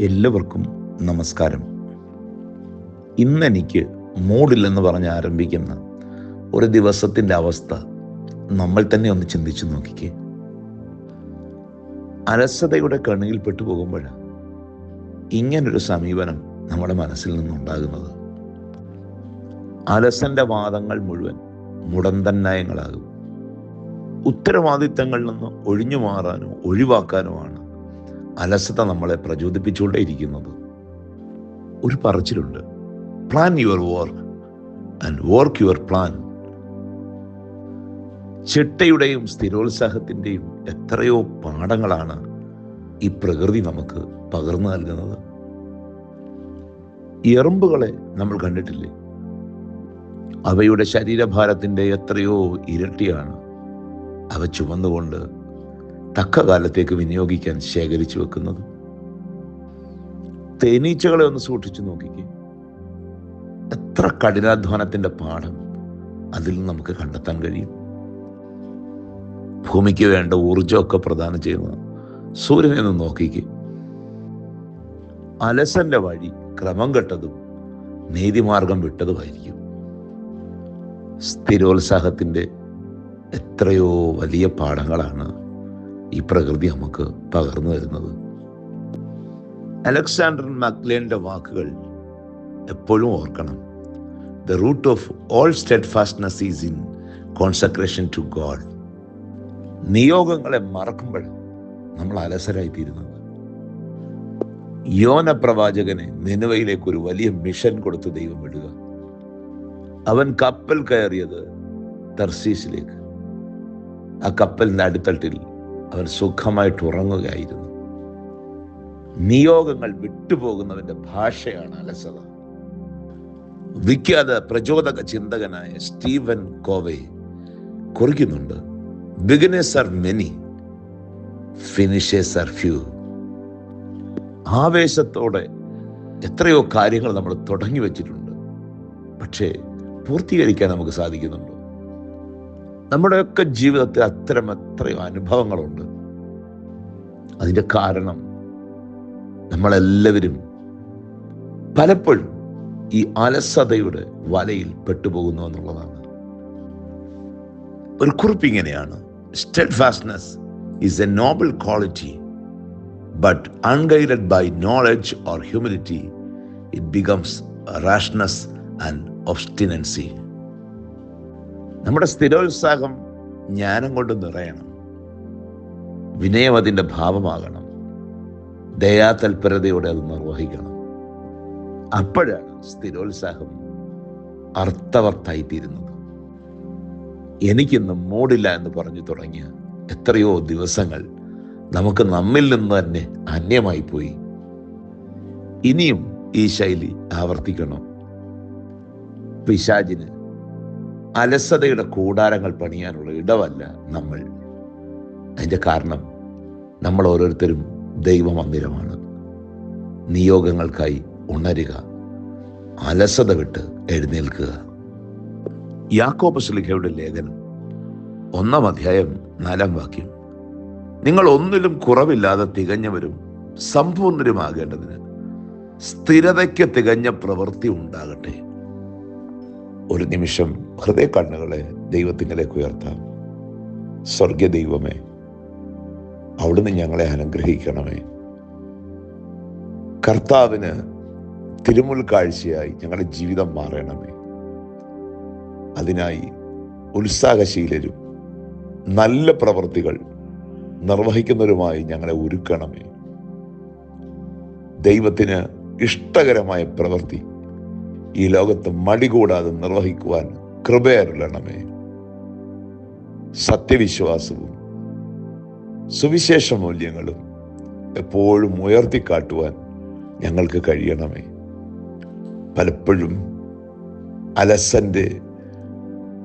എല്ലാവർക്കും നമസ്കാരം. ഇന്നെനിക്ക് മൂടില്ലെന്ന് പറഞ്ഞ് ആരംഭിക്കുന്ന ഒരു ദിവസത്തിന്റെ അവസ്ഥ നമ്മൾ തന്നെ ഒന്ന് ചിന്തിച്ചു നോക്കിക്കേ. അലസതയുടെ കണ്ണിൽ പെട്ടുപോകുമ്പോൾ ഇങ്ങനൊരു സമീപനം നമ്മുടെ മനസ്സിൽ നിന്നുണ്ടാകുന്നത്. അലസന്റെ വാദങ്ങൾ മുഴുവൻ മുടന്തൻ നയങ്ങളാകും ഉത്തരവാദിത്തങ്ങളിൽ നിന്ന് ഒഴിഞ്ഞു മാറാനോ ഒഴിവാക്കാനുമാണ് അലസത നമ്മളെ പ്രചോദിപ്പിച്ചുകൊണ്ടേയിരിക്കുന്നത് ഒരു പറച്ചിലുണ്ട്. Plan your work and work your plan ചിട്ടയുടെയും സ്ഥിരോത്സാഹത്തിന്റെയും എത്രയോ പാഠങ്ങളാണ് ഈ പ്രകൃതി നമുക്ക് പകർന്നു നൽകുന്നത്. എറുമ്പുകളെ നമ്മൾ കണ്ടിട്ടില്ലേ? അവയുടെ ശരീരഭാരത്തിന്റെ എത്രയോ ഇരട്ടിയാണ്. അവ ചുമന്നുകൊണ്ട് തക്ക കാലത്തേക്ക് വിനിയോഗിക്കാൻ ശേഖരിച്ചു വെക്കുന്നത്. തേനീച്ചകളെ ഒന്ന് സൂക്ഷിച്ചു നോക്കിക്കേ. എത്ര കഠിനാധ്വാനത്തിന്റെ പാഠം അതിൽ നമുക്ക് കണ്ടെത്താൻ കഴിയും? ഭൂമിക്ക് വേണ്ട ഊർജമൊക്കെ പ്രദാനം ചെയ്യുന്ന സൂര്യനെ ഒന്ന് നോക്കിക്കേ. അലസന്റെ വഴി ക്രമം കെട്ടതും നീതിമാർഗം വിട്ടതുമായിരിക്കും. സ്ഥിരോത്സാഹത്തിന്റെ എത്രയോ വലിയ പാഠങ്ങളാണ് ഈ പ്രകൃതി നമുക്ക് പകർന്നു തരുന്നത്. അലക്സാണ്ടർ മക്ലേന്റെ വാക്കുകൾ എപ്പോഴും ഓർക്കണം. The root of all steadfastness is in concentration to God നിയോഗങ്ങളെ മറക്കുമ്പോൾ നമ്മൾ അലസരായി തീരുന്നത് യോന പ്രവാചകനെ നിനുവയിലേക്ക് ഒരു വലിയ മിഷൻ കൊടുത്ത് ദൈവം വിടുക. അവൻ കപ്പൽ കയറിയത് തർസീസിലേക്ക്. ആ കപ്പലിന്റെ അടിത്തട്ടിൽ അവൻ സുഖമായിട്ട് ഉറങ്ങുകയായിരുന്നു. നിയോഗങ്ങൾ വിട്ടുപോകുന്നവന്റെ ഭാഷയാണ് അലസത. വിഖ്യാത പ്രചോദക ചിന്തകനായ Stephen Covey കുറിക്കുന്നുണ്ട് beginners are many finishers are few. ആവേശത്തോടെ എത്രയോ കാര്യങ്ങൾ നമ്മൾ തുടങ്ങി വെച്ചിട്ടുണ്ട്. പക്ഷേ പൂർത്തീകരിക്കാൻ നമുക്ക് സാധിക്കുന്നുണ്ടോ? നമ്മുടെയൊക്കെ ജീവിതത്തിൽ അത്തരം എത്രയോ അനുഭവങ്ങളുണ്ട്. അതിന്റെ കാരണം നമ്മളെല്ലാവരും പലപ്പോഴും ഈ അലസതയുടെ വലയിൽ പെട്ടുപോകുന്നു എന്നുള്ളതാണ്. ഒരു കുറിപ്പ് ഇങ്ങനെയാണ്. Steadfastness is a noble quality but unguided by knowledge or humility it becomes rashness and obstinacy നമ്മുടെ സ്ഥിരോത്സാഹം ജ്ഞാനം കൊണ്ട് നിറയണം. വിനയം അതിന്റെ ഭാവമാകണം. ദയാതൽപരതയോടെ അത് നിർവഹിക്കണം. അപ്പോഴാണ് സ്ഥിരോത്സാഹം അർത്ഥവത്തായിത്തീരുന്നത്. എനിക്കിന്ന് മൂടില്ല എന്ന് പറഞ്ഞു തുടങ്ങിയ എത്രയോ ദിവസങ്ങൾ നമുക്ക് നമ്മിൽ നിന്ന് തന്നെ അന്യമായി പോയി. ഇനിയും ഈ ശൈലി ആവർത്തിക്കണം? പിശാചിന് അലസതയുടെ കൂടാരങ്ങൾ പണിയാനുള്ള ഇടവല്ല നമ്മൾ. അതിന്റെ കാരണം നമ്മൾ ഓരോരുത്തരും ദൈവമന്ദിരമാണ്. നിയോഗങ്ങൾക്കായി ഉണരുക അലസത വിട്ട് എഴുന്നേൽക്കുക. യാക്കോബ് ശ്ലിഹയുടെ ലേഖനം ഒന്നാം അധ്യായം നാലാം വാക്യം. നിങ്ങൾ ഒന്നിലും കുറവില്ലാതെ തികഞ്ഞവരും സമ്പൂർണരുമാകേണ്ടതിന് സ്ഥിരതയ്ക്ക് തികഞ്ഞ പ്രവൃത്തി ഉണ്ടാകട്ടെ. ഒരു നിമിഷം ഹൃദയ കണ്ണുകളെ ദൈവത്തിങ്കിലേക്ക് ഉയർത്താം. സ്വർഗീയ ദൈവമേ അവിടുന്ന് ഞങ്ങളെ അനുഗ്രഹിക്കണമേ. കർത്താവിന് തിരുമുൽ കാഴ്ചയായി ഞങ്ങളുടെ ജീവിതം മാറണമേ. അതിനായി ഉത്സാഹശീലരും നല്ല പ്രവൃത്തികൾ നിർവഹിക്കുന്നവരുമായി ഞങ്ങളെ ഒരുക്കണമേ. ദൈവത്തിന് ഇഷ്ടകരമായ പ്രവൃത്തി ഈ ലോകത്ത് മടികൂടാതെ നിർവഹിക്കുവാൻ കൃപയരുളണമേ. സത്യവിശ്വാസവും സുവിശേഷ മൂല്യങ്ങളും എപ്പോഴും ഉയർത്തിക്കാട്ടുവാൻ ഞങ്ങൾക്ക് കഴിയണമേ. പലപ്പോഴും അലസന്റെ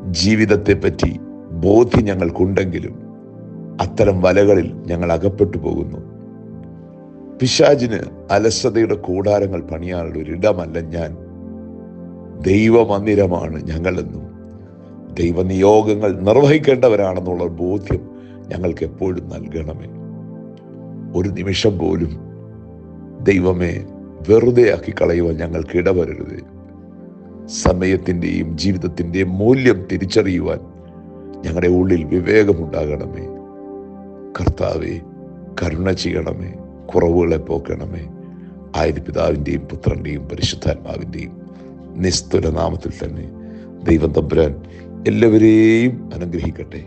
ജീവിതത്തെപ്പറ്റി ബോധ്യം ഞങ്ങൾക്കുണ്ടെങ്കിലും അത്തരം വലകളിൽ ഞങ്ങൾ അകപ്പെട്ടു പോകുന്നു. പിശാജിന് അലസതയുടെ കൂടാരങ്ങൾ പണിയാനുള്ള ഒരിടമല്ല ഞാൻ ദൈവമന്ദിരമാണ് ഞങ്ങളെന്നും ദൈവനിയോഗങ്ങൾ നിർവഹിക്കേണ്ടവരാണെന്നുള്ള ബോധ്യം ഞങ്ങൾക്ക് എപ്പോഴും നൽകണമേ. ഒരു നിമിഷം പോലും ദൈവമേ വെറുതെ ആക്കി കളയുവാൻ ഞങ്ങൾക്ക് ഇടവരരുത്. സമയത്തിന്റെയും ജീവിതത്തിന്റെയും മൂല്യം തിരിച്ചറിയുവാൻ ഞങ്ങളുടെ ഉള്ളിൽ വിവേകമുണ്ടാകണമേ. കർത്താവെ കരുണ ചെയ്യണമേ കുറവുകളെ പോക്കണമേ. ആയത് പിതാവിന്റെയും പുത്രന്റെയും പരിശുദ്ധാത്മാവിന്റെയും നിസ്തുല നാമത്തിൽ തന്നെ ദൈവം തമ്പുരാൻ എല്ലാവരെയും അനുഗ്രഹിക്കട്ടെ.